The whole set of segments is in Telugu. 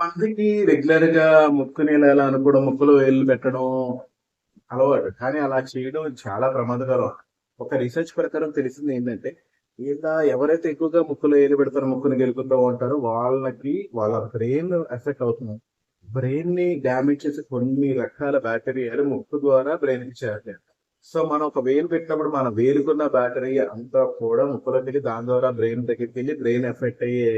మందికి రెగ్యులర్గా ముక్కు నీళ్ళ అనుకోవడం ముక్కులో వేళ్ళు పెట్టడం అలవాటు. కానీ అలా చేయడం చాలా ప్రమాదకరం. ఒక రీసెర్చ్ ప్రకారం తెలిసింది ఏంటంటే ఇలా ఎవరైతే ఎక్కువగా ముక్కులో వేలు పెడతారో ముక్కుని గెలుకుతూ ఉంటారో వాళ్ళకి వాళ్ళ బ్రెయిన్ ఎఫెక్ట్ అవుతుంది. బ్రెయిన్ని డామేజ్ చేసే కొన్ని రకాల బ్యాక్టీరియాలు ముక్కు ద్వారా బ్రెయిన్కి చేరట్లేదు సో మనం ఒక వేలు పెట్టినప్పుడు మనం వేలుకున్న బ్యాటరీ అంతా కూడా ముక్కులోకి వెళ్ళి దాని ద్వారా బ్రెయిన్ దగ్గరికి వెళ్ళి బ్రెయిన్ ఎఫెక్ట్ అయ్యే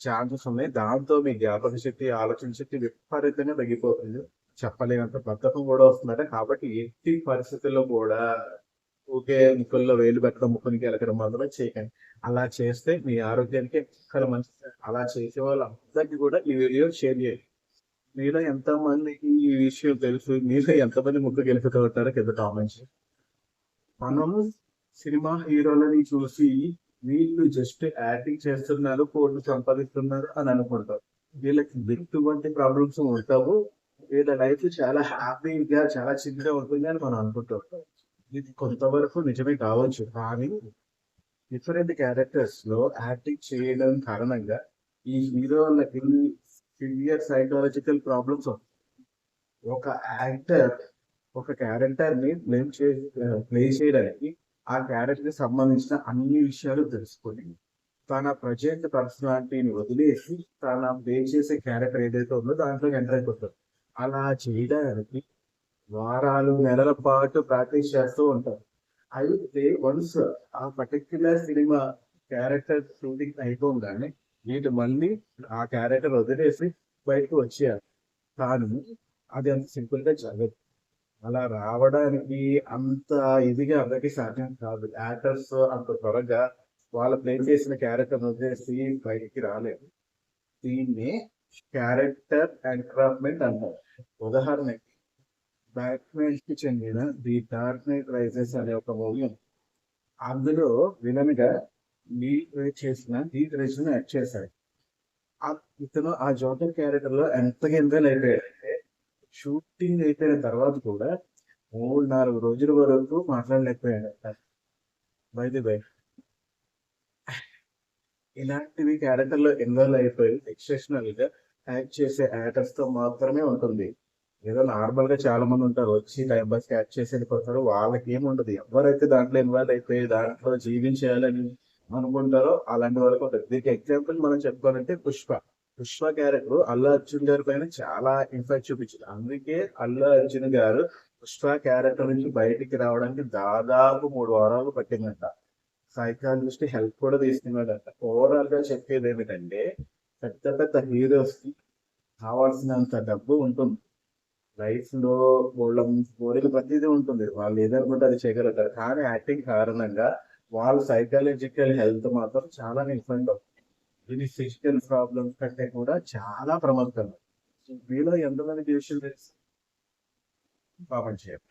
ఛాన్సెస్ ఉన్నాయి. దాంతో మీ జ్ఞాపక శక్తి ఆలోచన శక్తి విపరీతంగా తగ్గిపోతుంది. చెప్పలేనంత బద్ధకం కూడా వస్తుందట. కాబట్టి ఎట్టి పరిస్థితుల్లో కూడా ఊకే ముక్కుల్లో వేలు పెట్టడం ముక్కునికి ఎలకడం మాత్రమే చేయకండి. అలా చేస్తే మీ ఆరోగ్యానికి ఎక్కడ మంచిది అలా చేసే వాళ్ళందరికీ కూడా ఈ వీడియో షేర్ చేయండి. మీలో ఎంతమందికి ఈ విషయం తెలుసు? మీలో ఎంతమంది ముక్కు గెలుపుతూ ఉంటారో కింద కామెంట్స్ మనం సినిమా హీరోలని చూసి వీళ్ళు జస్ట్ యాక్టింగ్ చేస్తున్నారు కోట్లు సంపాదిస్తున్నారు అని అనుకుంటారు. వీళ్ళకి ఎటువంటి ప్రాబ్లమ్స్ ఉంటావు. వీళ్ళ లైఫ్ చాలా హ్యాపీగా చాలా చిన్నగా ఉంటుంది అని మనం అనుకుంటాం. ఇది కొంతవరకు నిజమే కావచ్చు కానీ డిఫరెంట్ క్యారెక్టర్స్లో యాక్టింగ్ చేయడం కారణంగా ఈ హీరోలకి సివియర్ సైకాలజికల్ ప్రాబ్లమ్స్ ఒక యాక్టర్ ఒక క్యారెక్టర్ని ప్లే చే ప్లే చేయడానికి ఆ క్యారెక్టర్కి సంబంధించిన అన్ని విషయాలు తెలుసుకొని తన ప్రజెంట్ పర్సనాలిటీని వదిలేసి తన ప్లే చేసే క్యారెక్టర్ ఏదైతే ఉందో దాంట్లో ఎంటర్ అయిపోతారు అలా చేయడానికి వారాలు నెలల పాటు ప్రాక్టీస్ చేస్తూ ఉంటారు అయితే వన్స్ ఆ పర్టిక్యులర్ సినిమా క్యారెక్టర్ షూటింగ్ అయిపోగానే వీళ్ళు మళ్ళీ ఆ క్యారెక్టర్ వదిలేసి బయటకు వచ్చేయాలి. కానీ అది అంత సింపుల్గా జరగదు. అలా రావడానికి అంత ఇదిగా అందరికీ సాధ్యం కాదు. యాక్టర్స్ అంత త్వరగా వాళ్ళ ప్లే చేసిన క్యారెక్టర్ వదిలేసి బయటికి రాలేదు. దీన్ని క్యారెక్టర్ ఎన్క్రాప్మెంట్ అంటారు. ఉదాహరణకి బ్యాట్మెన్కి చెందిన ది డార్క్ నైట్ రైజెస్ అనే ఒక మూవీ ఉంది. అందులో విలన్గా లీడ్ చేసిన నీ రేషన్ యాక్ట్ చేశాడు. ఇతను ఆ జోకర్ క్యారెక్టర్లో ఎంతగా ఇన్వాల్వ్ అయిపోయాడంటే షూటింగ్ అయిపోయిన తర్వాత కూడా మూడు నాలుగు రోజుల వరకు మాట్లాడలేకపోయాడు. బైది బై ఇలాంటివి క్యారెక్టర్లో ఇన్వాల్వ్ అయిపోయి ఎక్సెప్షనల్గా యాక్ట్ చేసే యాక్టర్స్తో మాత్రమే ఉంటుంది. ఏదో నార్మల్గా చాలా మంది ఉంటారు. వచ్చి టైం పాస్ యాక్ట్ చేసి వెళ్ళిపోతారు. వాళ్ళకి ఏముండదు ఎవరైతే దాంట్లో ఇన్వాల్వ్ అయిపోయి దాంట్లో జీవించాలని అనుకుంటారో అలాంటి వాళ్ళకి ఉంటుంది దీనికి ఎగ్జాంపుల్ మనం చెప్పుకోవాలంటే పుష్ప. కృష్ణ క్యారెక్టర్ అల్లు అర్జున్ గారి పైన చాలా ఇంపాక్ట్ చూపించింది. అందుకే అల్లు అర్జున్ గారు కృష్ణ క్యారెక్టర్ నుంచి బయటికి రావడానికి దాదాపు మూడు వారాలు పట్టిందంట. సైకాలజిస్ట్ హెల్ప్ కూడా తీసుకున్నాడంట. ఓవరాల్గా చెప్పేది ఏమిటంటే పెద్ద పెద్ద హీరోస్కి కావాల్సినంత డబ్బు ఉంటుంది. లైఫ్లో వాళ్ళ కోరిక ప్రతిదీ ఉంటుంది. వాళ్ళు ఏదనుకుంటే అది చేయగలుగుతారు. కానీ యాక్టింగ్ కారణంగా వాళ్ళ సైకాలజికల్ హెల్త్ మాత్రం చాలా ఇబ్బంది అవుతుంది ఇది ఫిజికల్ ప్రాబ్లమ్స్ కంటే కూడా చాలా ప్రమాదకరం. మీలో ఎంతమంది విషయం తెలుసు పాపం చేయాలి